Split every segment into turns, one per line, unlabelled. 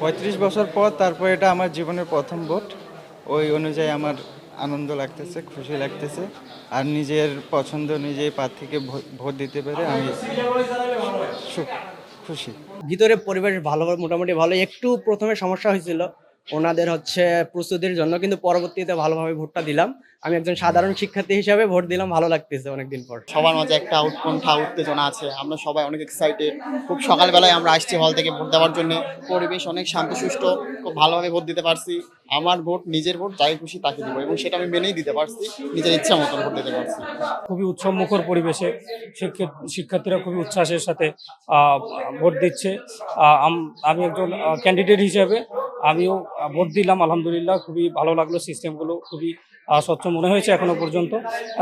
পঁয়ত্রিশ বছর পর তারপর এটা আমার জীবনের প্রথম ভোট। ওই অনুযায়ী আমার আনন্দ লাগতেছে, খুশি লাগতেছে। আর নিজের পছন্দ নিজেই প্রার্থীকে ভোট দিতে পেরে আমি খুশি।
ভিতরে পরিবেশ ভালো, মোটামুটি ভালো একটু প্রথমে সমস্যা হয়েছিল। ওনাদের হচ্ছে প্রস্তুতির জন্য কিন্তু পরবর্তীতে ভালোভাবে ভোটটা দিলাম। আমি একজন সাধারণ শিক্ষার্থী হিসাবে ভোট দিলাম ভালো লাগতেছে অনেকদিন পর।
সবার মাঝে একটা উৎকণ্ঠা উত্তেজনা আছে। আমরা সবাই অনেক এক্সাইটেড খুব সকালবেলায় আমরা আসছি হল থেকে ভোট দেওয়ার জন্য। পরিবেশ অনেক শান্তি শান্তশিষ্ট খুব ভালোভাবে ভোট দিতে পারছি। আমার ভোট নিজের ভোট যাই খুশি তাকে দেবো এবং সেটা আমি মেনেই দিতে পারছি। নিজের ইচ্ছা মতন ভোট দিতে পারছি।
খুবই উৎসবমুখর পরিবেশে শিক্ষা- শিক্ষার্থীরা খুবই উচ্ছ্বাসের সাথে ভোট দিচ্ছে। আমি একজন ক্যান্ডিডেট হিসেবে আমিও ভোট দিলাম, আলহামদুলিল্লাহ, খুবই ভালো লাগল সিস্টেমগুলো, খুবই স্বচ্ছ মনে হয়েছে এখনও পর্যন্ত।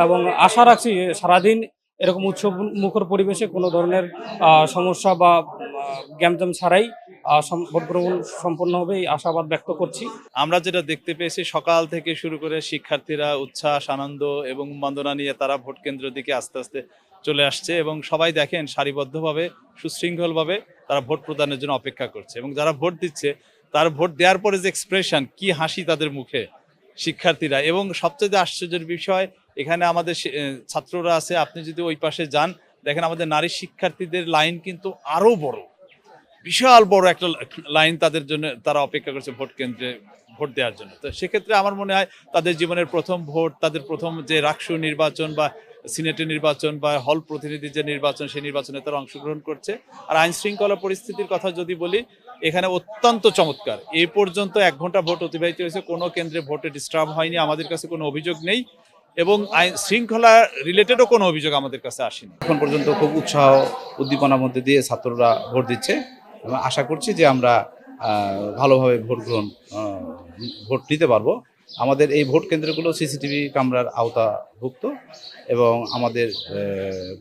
এবং আশা রাখছি সারাদিন এরকম উৎসব মুখর পরিবেশে কোনো ধরনের সমস্যা বা গ্যামজাম ছাড়াই ভোট গ্রহণ সম্পন্ন হবে এই আশাবাদ ব্যক্ত করছি।
আমরা যেটা দেখতে পেয়েছি, সকাল থেকে শুরু করে শিক্ষার্থীরা উচ্ছ্বাস, আনন্দ এবং বন্দনা নিয়ে তারা ভোট কেন্দ্রের দিকে আস্তে আস্তে চলে আসছে এবং সবাই দেখেন সারিবদ্ধভাবে, সুশৃঙ্খলভাবে তারা ভোট প্রদানের জন্য অপেক্ষা করছে এবং যারা ভোট দিচ্ছে তার ভোট দেওয়ার পরে যে এক্সপ্রেশন কি হাসি তাদের মুখে, শিক্ষার্থীরা। এবং সবচেয়ে আশ্চর্যের বিষয়, এখানে আমাদের ছাত্ররা আছে, আপনি যদি ওই পাশে যান, দেখেন আমাদের নারী শিক্ষার্থীদের লাইন কিন্তু আরও বড়। বিশাল বড় একটা লাইন তাদের জন্য, তারা অপেক্ষা করছে ভোট কেন্দ্রে ভোট দেওয়ার জন্য। তো সেক্ষেত্রে আমার মনে হয়, তাদের জীবনের প্রথম ভোট, তাদের প্রথম যে রাষ্ট্র নির্বাচন বা সিনেটের নির্বাচন বা হল প্রতিনিধি যে নির্বাচন, সেই নির্বাচনে তারা অংশগ্রহণ করছে। আর আইন শৃঙ্খলা পরিস্থিতির কথা যদি বলি এখানে অত্যন্ত চমৎকার। এ পর্যন্ত এক ঘণ্টা ভোট অতিবাহিত হয়েছে, কোনো কেন্দ্রে ভোটে ডিস্টার্ব হয়নি, আমাদের কাছে কোনো অভিযোগ নেই এবং আইন শৃঙ্খলা রিলেটেডও কোনো অভিযোগ আমাদের কাছে আসেনি।
এখন পর্যন্ত খুব উৎসাহ, উদ্দীপনার মধ্যে দিয়ে ছাত্ররা ভোট দিচ্ছে এবং আশা করছি যে আমরা ভালোভাবে ভোট গ্রহণ ভোট নিতে পারব। আমাদের এই ভোট কেন্দ্রগুলো সিসিটিভি ক্যামেরার আওতাভুক্ত এবং আমাদের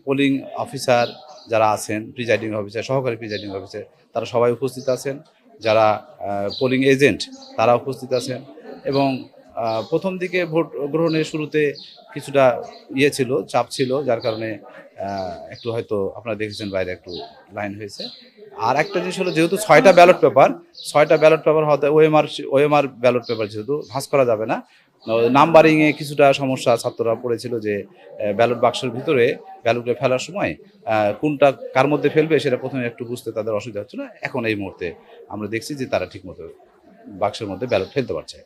পোলিং অফিসার যারা আছেন প্রিজাইডিং অফিসার সহকারী প্রিজাইডিং অফিসার তারা সবাই উপস্থিত আছেন। যারা পোলিং এজেন্ট তারা উপস্থিত আছেন। এবং প্রথম দিকে ভোট গ্রহণের শুরুতে কিছুটা ইয়ে ছিল, চাপ ছিল, যার কারণে একটু হয়তো আপনারা দেখেছেন বাইরে একটু লাইন হয়েছে। আর একটা জিনিস হলো, যেহেতু ছয়টা ব্যালট পেপার, ছয়টা ব্যালট পেপার হতে ওএমআর ওএমআর ব্যালট পেপার যেহেতু ভাঁজ করা যাবে না নাম্বারিং এ কিছুটা সমস্যা ছাত্ররা পড়েছিল যে ব্যালট বাক্সের ভিতরে ব্যালটে ফেলার সময় কোনটা কার মধ্যে ফেলবে সেটা প্রথমে একটু বুঝতে তাদের অসুবিধা হচ্ছিল। এখন এই মুহূর্তে আমরা দেখছি যে তারা ঠিকমতো বাক্সের মধ্যে ব্যালট ফেলতে পারছে।